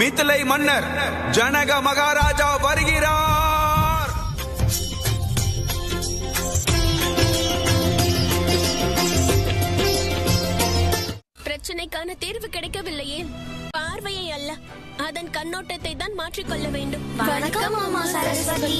மித்திலை மன்னர் ஜனக மகாராஜா வருகிறார். பிரச்சனைக்கான தீர்வு கிடைக்கவில்லையே. பார்வையை அல்ல அதன் கண்ணோட்டத்தை தான் மாற்றிக்கொள்ள வேண்டும். வணக்கம் மாமா சரஸ்வதி.